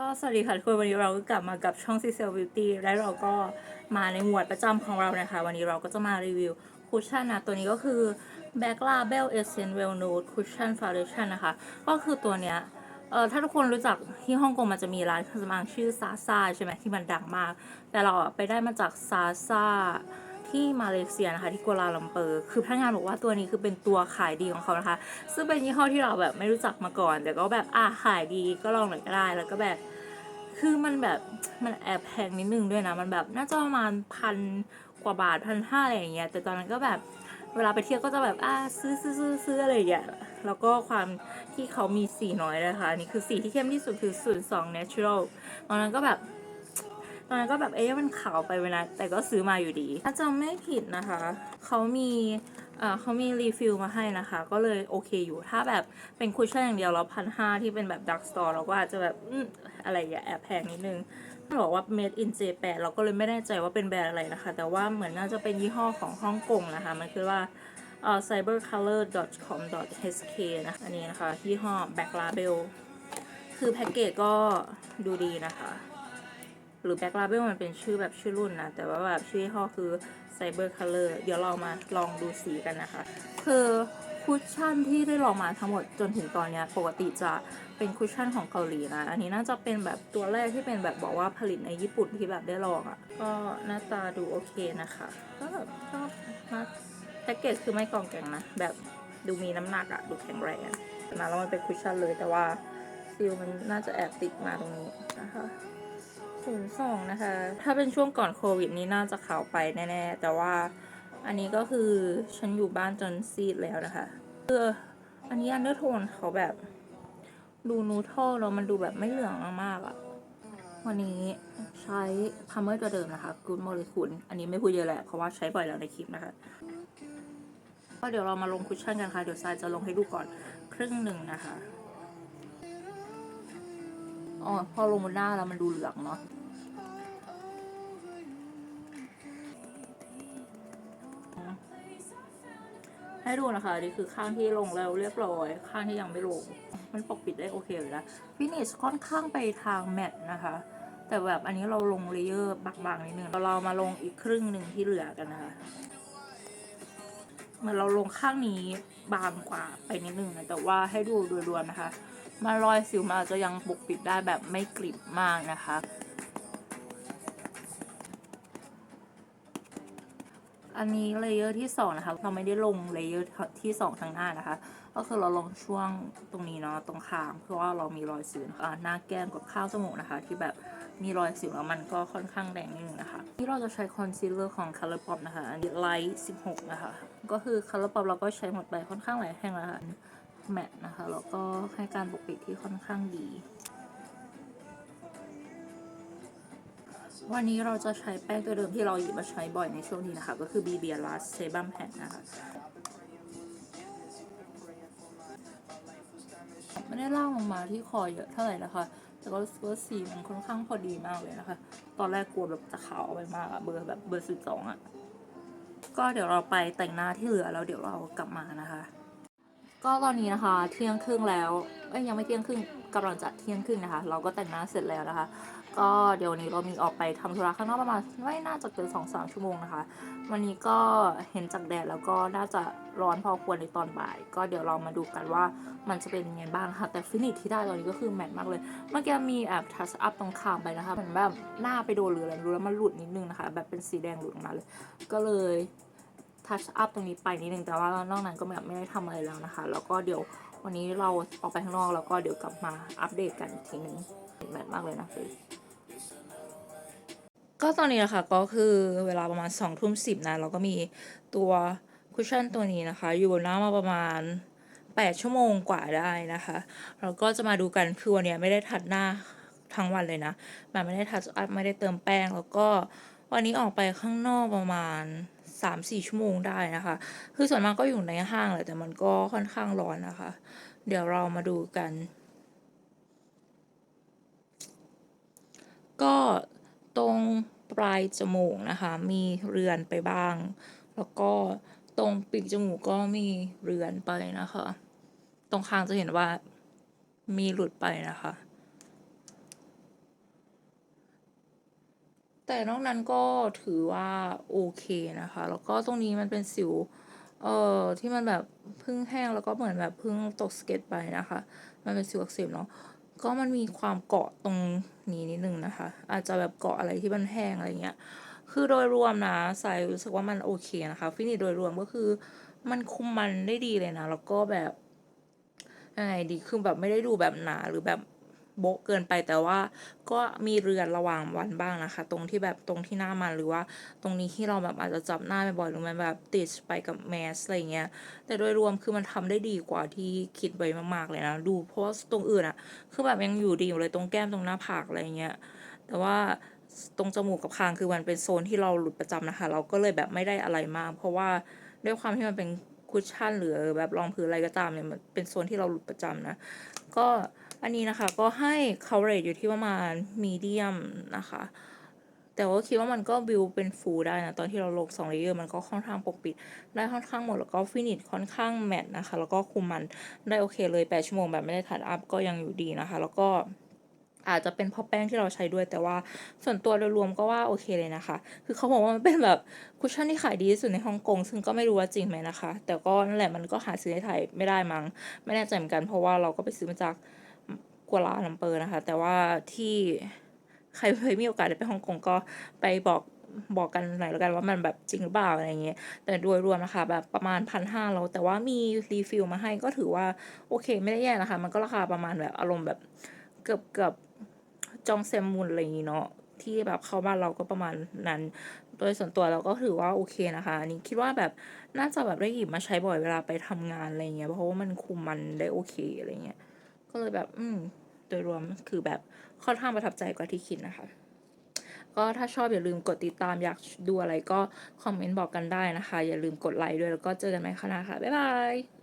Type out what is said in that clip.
ก็สวัสดีค่ะทุกคนวันนี้เราก็กลับมากับช่อง c c l Beauty และเราก็มาในหมวดประจำของเรานะคะ วันนี้เราก็จะมารีวิวคุชชั่นนะตัวนี้ก็คือ b a c k Label Essence Well Nude Cushion Foundation นะคะ ก็คือตัวเนี้ยเออถ้าทุกคนรู้จักที่ฮ่องกงมันจะมีร้านเครื่องสำอางชื่อซาซาใช่ไหมที่มันดังมาก แต่เราไปได้มาจากซาซา ที่มาเลเซียนะคะที่กัวลาลัมเปอร์คือพนักงานบอกว่าตัวนี้คือเป็นตัวขายดีของเขานะคะ ซึ่งเป็นยี่ห้อที่เราแบบไม่รู้จักมาก่อน แต่ก็แบบอะขายดีก็ลองหน่อยก็ได้แล้วก็แบบคือมันแบบมันแอบแพงนิดนึงด้วยนะ มันแบบน่าจะประมาณพันกว่าบาทพันห้าอะไรอย่างเงี้ยแต่ตอนนั้นก็แบบเวลาไปเที่ยวก็จะแบบอ่าซื้อซื้อซื้อซื้ออะไรอย่างเงี้ยแล้วก็ความที่เขามีสีน้อยนะคะนนี่คือสีที่เข้มที่สุดคือศูนย์สอง natural ตอนนั้นก็แบบ ตอนนั้นก็แบบเอ๊ะมันขาวไปเวลาแต่ก็ซื้อมาอยู่ดี ถ้าจำไม่ผิดนะคะ เขามีเขามีรีฟิลมาให้นะคะ ก็เลยโอเคอยู่ถ้าแบบเป็นคุชชั่นอย่างเดียวเราพันห้าที่เป็นแบบดักสตอร์เราก็อาจจะแบบออะไรอย่างแอบแพงนิดนึงบอกว่า made in Japan เราก็เลยไม่แน่ใจว่าเป็นแบรนด์อะไรนะคะ แต่ว่าเหมือนน่าจะเป็นยี่ห้อของฮ่องกงนะคะ มันคือว่า cybercolor.com.hk นะอันนี้นะคะยี่ห้อ Black Label คือแพ็กเกจก็ดูดีนะคะ หรือ Black Label มันเป็นชื่อแบบชื่อรุ่นนะ แต่ว่าแบบชื่อยี่ห้อคือ Cyber Color เดี๋ยวเรามาลองดูสีกันนะคะ คือคุชชั่นที่ได้ลองมาทั้งหมดจนถึงตอนนี้ปกติจะเป็นคุชชั่นของเกาหลีนะ อันนี้น่าจะเป็นแบบตัวแรกที่เป็นแบบบอกว่าผลิตในญี่ปุ่นที่แบบได้ลองอะ่ะ ก็หน้าตาดูโอเคนะคะ ก็แบบชอบนะแพ็กเกจคือไม่กล่องแกงนะ แบบดูมีน้ำหนักอะดูแข็งแรงนะแล้วมันเป็นคุชชั่นเลยแต่ว่าซิลมันน่าจะแอบติดมาตรงนี้นะคะ ศูนสองนะคะ ถ้าเป็นช่วงก่อนโควิดนี้น่าจะขาวไปแน่ๆ แต่ว่าอันนี้ก็คือฉันอยู่บ้านจนซีดแล้วนะคะเอออันนี้อันเดอร์โทนเขาแบบดูนูโทลแล้วมันดูแบบไม่เหลืองมากๆอะวันนี้ใช้พัมเมอร์ตัวเดิมนะคะกูดโมเลกุลอันนี้ไม่พูดเยอะแหละเพราะว่าใช้บ่อยแล้วในคลิปนะคะก็เดี๋ยวเรามาลงคุชชั่นกันค่ะ เดี๋ยวทรายจะลงให้ดูก่อนครึ่งหนึ่งนะคะอ๋อพอลงบนหน้าแล้วมันดูเหลืองเนาะ ให้ดูนะคะนี่คือข้างที่ลงแล้วเรียบร้อย ข้างที่ยังไม่ลง มันปกปิดได้โอเคเลยนะฟินิชค่อนข้างไปทางแมตต์นะคะ แต่แบบอันนี้เราลงเลเยอร์บางๆนิดนึงเรามาลงอีกครึ่งหนึ่งที่เหลือกันนะคะเหมือนเราลงข้างนี้บางกว่าไปนิดนึงนะแต่ว่าให้ดูโดยรวมนะคะ มารอยสิวมาจจะยังปกปิดได้แบบไม่กริบมากนะคะ อันนี้เลเยอร์ที่สองนะคะเราไม่ได้ลงเลเยอร์ที่สองทางหน้านะคะ ก็คือเราลงช่วงตรงนี้เนาะตรงคางเพราะว่าเรามีรอยสิวนะคะหน้าแก้มกับข้าวจมูกนะคะ ที่แบบมีรอยสิวแล้วมันก็ค่อนข้างแดงนิดนึงนะคะที่เราจะใช้คอนซีลเลอร์ของ Color Pop นะคะ อันนี้ไลท์16 นะคะ ก็คือ Color Pop เราก็ใช้หมดไปค่อนข้างหลายแห่งแล้วค่ะแมตต์นะคะแล้วก็ให้การปกปิดที่ค่อนข้างดี วันนี้เราจะใช้แป้งตัวเดิมที่เราหยิบมาใช้บ่อยในช่วงนี้นะคะ ก็คือ BB Last Sebum Pack นะคะไม่ได้ล่างลงมาที่คอเยอะเท่าไหร่นะคะ แต่ก็รู้สึกว่าสีมันค่อนข้างพอดีมากเลยนะคะ ตอนแรกกลัวแบบจะขาวไปมากอะเบอร์แบบเบอร์สิบสองอะก็เดี๋ยวเราไปแต่งหน้าที่เหลือแล้วเดี๋ยวเรากลับมานะคะ ก็ตอนนี้นะคะเที่ยงครึ่งแล้วเอ้ยยังไม่เที่ยงครึ่งกำลังจะเที่ยงครึ่งนะคะ เราก็แต่งหน้าเสร็จแล้วนะคะ ก็เดี๋ยวนี้เรามีออกไปทำธุระข้างนอกประมาณไม่น่าจะเกินสองสามชั่วโมงนะคะ วันนี้ก็เห็นจากแดดแล้วก็น่าจะร้อนพอควรในตอนบ่าย ก็เดี๋ยวเรามาดูกันว่ามันจะเป็นยังไงบ้างค่ะแต่ฟินิชที่ได้ตอนนี้ก็คือแมทมากเลย เมื่อกี้มีแอบทัชอัพตรงคางไปนะคะเหมือนแบบหน้าไปโดนหรืออะไรรู้แล้วมันหลุดนิดนึงนะคะ แบบเป็นสีแดงหลุดออกมาเลย ก็เลย ทัชอัพตรงนี้ไปนิดนึงแต่ว่านอกนั้นก็แบบไม่ได้ทำอะไรแล้วนะคะ แล้วก็เดี๋ยววันนี้เราออกไปข้างนอกแล้วก็เดี๋ยวกลับมาอัปเดตกันอีกทีนึงแมทมากเลยนะคือก็ตอนนี้นะคะก็คือเวลาประมาณสองทุ่มสิบนะเราก็มีตัวคุชชั่นตัวนี้นะคะ อยู่บนหน้ามาประมาณแปดชั่วโมงกว่าได้นะคะเราก็จะมาดูกันคือวันนี้ไม่ได้ทัดหน้าทั้งวันเลยนะมันไม่ได้ทัดอัพไม่ได้เติมแป้ง แล้วก็วันนี้ออกไปข้างนอกประมาณ สามสี่ชั่วโมงได้นะคะ คือส่วนมากก็อยู่ในห้างแหละแต่มันก็ค่อนข้างร้อนนะคะ เดี๋ยวเรามาดูกัน ก็ตรงปลายจมูกนะคะ มีเรือนไปบ้าง แล้วก็ตรงปีกจมูกก็มีเรือนไปนะคะ ตรงคางจะเห็นว่ามีหลุดไปนะคะ แต่นอกนั้นก็ถือว่าโอเคนะคะ แล้วก็ตรงนี้มันเป็นสิว เอ่อที่มันแบบเพิ่งแห้งแล้วก็เหมือนแบบเพิ่งตกสเก็ตไปนะคะ มันเป็นสิวอักเสบเนาะ ก็มันมีความเกาะตรงนี้นิดนึงนะคะ อาจจะแบบเกาะอะไรที่มันแห้งอะไรเงี้ย คือโดยรวมนะสายรู้สึกว่ามันโอเคนะคะ ฟินิชโดยรวมก็คือมันคุมมันได้ดีเลยนะ แล้วก็แบบยังไงดี คือแบบไม่ได้ดูแบบหนาหรือแบบ โบ๊ะเกินไปแต่ว่าก็มีเรือนระหว่างวันบ้างนะคะ ตรงที่แบบตรงที่หน้ามันหรือว่า ตรงนี้ที่เราแบบอาจจะจับหน้าบ่อยๆหรือมันแบบติดไปกับแมสอะไรเงี้ยแต่โดยรวมคือมันทำได้ดีกว่าที่คิดไว้มากๆเลยนะดูเพราะว่าตรงอื่นอะคือแบบยังอยู่ดีอยู่เลยตรงแก้มตรงหน้าผากอะไรเงี้ยแต่ว่าตรงจมูกกับคางคือมันเป็นโซนที่เราหลุดประจำนะคะ เราก็เลยแบบไม่ได้อะไรมาก เพราะว่าด้วยความที่มันเป็นคุชชั่นหรือแบบรองพื้นอะไรก็ตามเนี่ยมันเป็นโซนที่เราหลุดประจำนะ ก็ อันนี้นะคะก็ให้ coverage อยู่ที่ประมาณ medium นะคะ แต่ว่าคิดว่ามันก็บิวเป็นฟูได้นะ ตอนที่เราลงสองเลเยอร์มันก็ค่อนข้างปกปิด ได้ค่อนข้างหมด แล้วก็ฟินิชค่อนข้างแมทนะคะ แล้วก็คุมมันได้โอเคเลย 8 ชั่วโมงแบบไม่ได้ทัดอัพก็ยังอยู่ดีนะคะ แล้วก็อาจจะเป็นเพราะแป้งที่เราใช้ด้วยแต่ว่าส่วนตัวโดยรวมก็ว่าโอเคเลยนะคะ คือเขาบอกว่ามันเป็นแบบคุชชั่นที่ขายดีที่สุดในฮ่องกงซึ่งก็ไม่รู้ว่าจริงไหมนะคะ แต่ก็นั่นแหละมันก็หาซื้อในไทยไม่ได้มั้งไม่แน่ใจเหมือนกันเพราะว่าเราก็ไปซื้อมาจาก กัวลาลัมเปอร์นะคะ แต่ว่าที่ใครเคยมีโอกาสได้ไปฮ่องกงก็ไปบอกบอกกันหน่อยแล้วกันว่ามันแบบจริงหรือเปล่าอะไรเงี้ย แต่โดยรวมนะคะแบบประมาณพันห้าเราแต่ว่ามีรีฟิลมาให้ก็ถือว่าโอเคไม่ได้แย่นะคะ มันก็ราคาประมาณแบบอารมณ์แบบเกือบเกือบจองเซมมุนอะไรอย่างงี้เนาะที่แบบเข้าบ้านเราก็ประมาณนั้น โดยส่วนตัวเราก็ถือว่าโอเคนะคะอันนี้คิดว่าแบบน่าจะแบบได้หยิบมาใช้บ่อยเวลาไปทำงานอะไรเงี้ยเพราะว่ามันคุมมันได้โอเคอะไรเงี้ย ก็เลยแบบ อืม โดยรวมคือแบบค่อนข้างประทับใจกว่าที่คิดนะคะ ก็ถ้าชอบอย่าลืมกดติดตามอยากดูอะไรก็คอมเมนต์บอกกันได้นะคะ อย่าลืมกดไลค์ด้วยแล้วก็เจอกันใหม่ครั้งหน้าค่ะ บ๊ายบาย